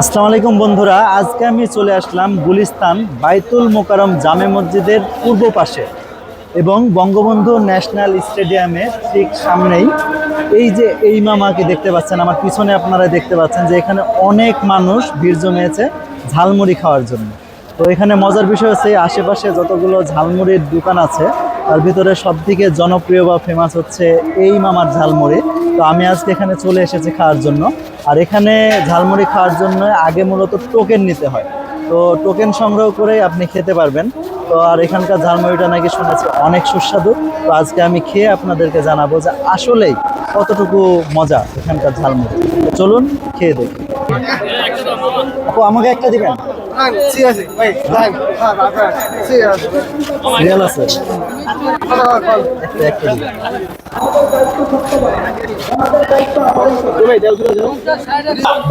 আসসালামু আলাইকুম বন্ধুরা, আজকে আমি চলে আসলাম গুলিস্তান বাইতুল মোকারম জামে মসজিদের পূর্ব পাশে এবং বঙ্গবন্ধু ন্যাশনাল স্টেডিয়ামের ঠিক সামনেই এই যে এই মামাকে দেখতে পাচ্ছেন, আমার পিছনে আপনারা দেখতে পাচ্ছেন যে এখানে অনেক মানুষ ভিড় জমিয়েছে ঝালমুড়ি খাওয়ার জন্য। তো এখানে মজার বিষয় হচ্ছে আশেপাশে যতগুলো ঝালমুড়ির দোকান আছে তার ভিতরে সবথেকে জনপ্রিয় বা ফেমাস হচ্ছে এই মামার ঝালমুড়ি। তো আমি আজকে এখানে চলে এসেছি খাওয়ার জন্য। আর এখানে ঝালমুড়ি খাওয়ার জন্য আগে মূলত টোকেন নিতে হয়। তো টোকেন সংগ্রহ করে আপনি খেতে পারবেন। তো আর এখানকার ঝালমুড়িটা নাকি শুনেছি অনেক সুস্বাদু। তো আজকে আমি খেয়ে আপনাদেরকে জানাব যে আসলেই কতটুকু মজা এখানকার ঝালমুড়ি। চলুন খেয়ে দেখি। আপু, আমাকে একটা দিবেন? আছে?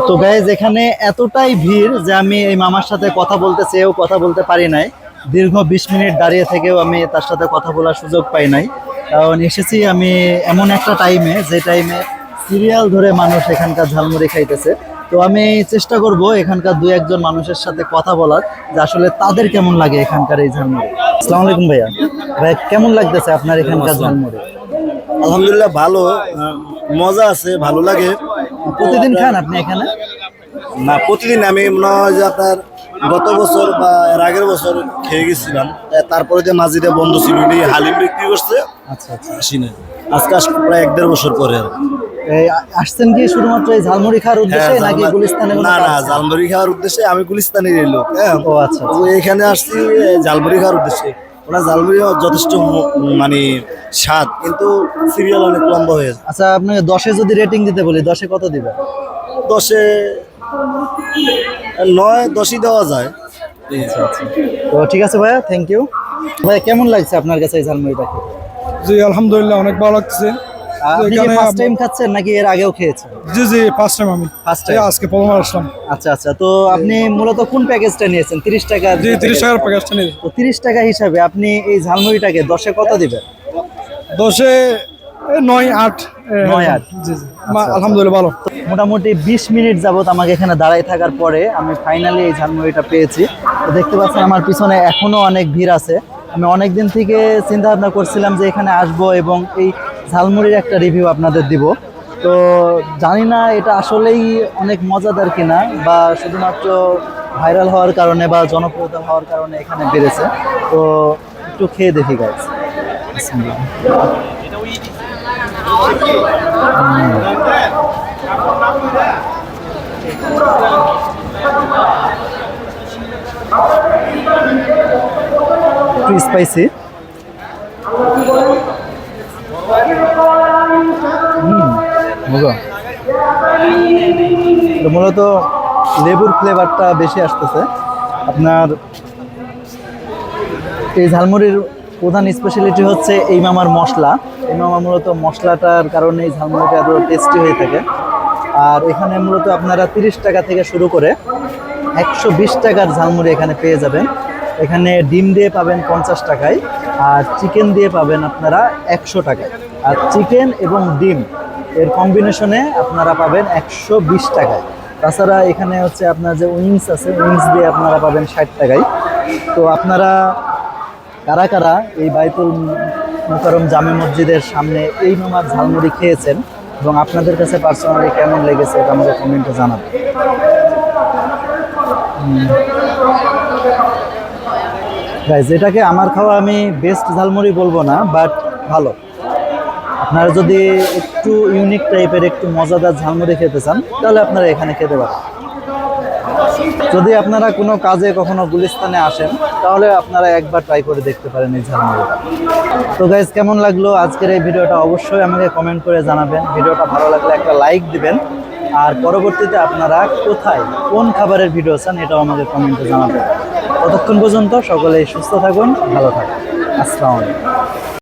তো গাইজ এখানে এতটাই ভিড় যে আমি এই মামার সাথে কথা বলতে চেয়েও কথা বলতে পারি নাই। দীর্ঘ বিশ মিনিট দাঁড়িয়ে থেকেও আমি তার সাথে কথা বলার সুযোগ পাই নাই। কারণ এসেছি আমি এমন একটা টাইমে যে টাইমে সিরিয়াল ধরে মানুষ এখানকার ঝালমুড়ি খাইতেছে। তো আমি চেষ্টা করব এখানকার দু একজন মানুষের সাথে কথা বলার যে আসলে তাদের কেমন লাগে এখানকার এই ঝালমুড়ি। আসসালামু আলাইকুম ভাইয়া। ভাই কেমন লাগতেছে আপনার এখানকার ঝালমুড়ি? আলহামদুলিল্লাহ ভালো মজা আছে ভালো লাগে। প্রতিদিন খান আপনি এখানে? না প্রতিদিন আমি মনে হয় যে আপনার গত বছর বা এর আগের বছর খেয়ে গেছিলাম। তারপরে যে মাঝিটা বন্ধ ছিল হালিম বিক্রি করছে। আচ্ছা আচ্ছা। আসি না আজকে প্রায় এক দেড় বছর পরে আর আসছেন কি শুধুমাত্র এই ঝালমুড়ি খাওয়ার উদ্দেশ্যে হ্যাঁ, নাকি জালমা- গুলিস্তানে না না আছে? জালমুড়ি খাওয়ার উদ্দেশ্যে আমি গুলিস্তানের লোক হ্যাঁ। ও আচ্ছা তো এখানে আসছি এই জালমুড়ি খাওয়ার উদ্দেশ্যে। ওনার জালমুড়ি যথেষ্ট মানে স্বাদ কিন্তু সিরিয়াল অনেক লম্বা হয়ে যায়। আচ্ছা আপনাকে দশে যদি রেটিং দিতে বলি দশে কত দিবেন দশে নয় দশই দেওয়া যায়। আচ্ছা আচ্ছা। তো ঠিক আছে ভাইয়া থ্যাংক ইউ ভাইয়া কেমন লাগছে আপনার কাছে এই ঝালমুড়িটা? খেতে? জি আলহামদুলিল্লাহ অনেক ভালো লাগছে। আপনি কি ফার্স্ট টাইম খাচ্ছেন নাকি এর আগেও খেয়েছেন? জি জি ফার্স্ট টাইম আমি। First time? এই আজকে প্রথম আসলাম। আচ্ছা আচ্ছা তো আপনি মূলত কোন প্যাকেজটা নিয়েছেন? তিরিশ টাকা জি তিরিশ টাকার প্যাকেজটা নিয়ে তো তিরিশ টাকা হিসাবে আপনি এই ঝালমুড়িটাকে দশে কত দিবেন? দশে নয় আট নয়, আট। জি জি। আচ্ছা, মা- আচ্ছা। আলহামদুলিল্লাহ ভালো। মোটামুটি বিশ মিনিট যাবত আমাকে এখানে দাঁড়াই থাকার পরে আমি ফাইনালি এই ঝালমুড়িটা পেয়েছি। তো দেখতে পাচ্ছেন আমার পিছনে এখনও অনেক ভিড় আছে। আমি অনেক দিন থেকে চিন্তা ভাবনা করছিলাম যে এখানে আসব এবং এই ঝালমুড়ির একটা রিভিউ আপনাদের দিব। তো জানি না এটা আসলেই অনেক মজাদার কিনা বা শুধুমাত্র ভাইরাল হওয়ার কারণে বা জনপ্রিয়তা হওয়ার কারণে এখানে বেড়েছে। তো একটু খেয়ে দেখি একটু স্পাইসি তো মূলত লেবুর ফ্লেভারটা বেশি আসতেছে। আপনার এই ঝালমুড়ির প্রধান স্পেশালিটি হচ্ছে এই মামার মশলা। এই মামা মূলত মশলাটার কারণে এই ঝালমুড়িটা এত টেস্টি হয়ে থাকে। আর এখানে মূলত আপনারা তিরিশ টাকা থেকে শুরু করে একশো বিশ টাকার ঝালমুড়ি এখানে পেয়ে যাবেন। এখানে ডিম দিয়ে পাবেন পঞ্চাশ টাকায়, আর চিকেন দিয়ে পাবেন আপনারা একশো টাকায়। আর চিকেন এবং ডিম এর কম্বিনেশনে আপনারা পাবেন একশো বিশ টাকায়। তাছাড়া এখানে হচ্ছে আপনার যে উইংস আছে উইংস দিয়ে আপনারা পাবেন ষাট টাকায়। তো আপনারা কারা কারা এই বাইতুল মুকারম জামে মসজিদের সামনে এই মামার ঝালমুড়ি খেয়েছেন এবং আপনাদের কাছে পার্সোনালি কেমন লেগেছে এটা আমাকে কমেন্টে জানাবেন। এটাকে আমার খাওয়া আমি বেস্ট ঝালমুড়ি বলব না বাট ভালো। আপনারা যদি একটু ইউনিক টাইপের একটু মজাদার ঝালমুড়ি খেতে চান, তাহলে আপনারা এখানে খেতে পারেন। যদি আপনারা কোনো কাজে কখনো গুলিস্তানে আসেন, তাহলে আপনারা একবার ট্রাই করে দেখতে পারেন এই ঝালমুড়িটা। তো গাইজ কেমন লাগল? আজকের এই ভিডিওটা অবশ্যই আমাকে কমেন্ট করে জানাবেন। ভিডিওটা ভালো লাগলে একটা লাইক দিবেন। আর পরবর্তীতে আপনারা কোথায়, কোন খাবারের ভিডিও চান, এটাও আমাকে কমেন্টে জানাবেন। ততক্ষণ পর্যন্ত সকলেই সুস্থ থাকুন, ভালো থাকুন। আসসালামু আলাইকুম।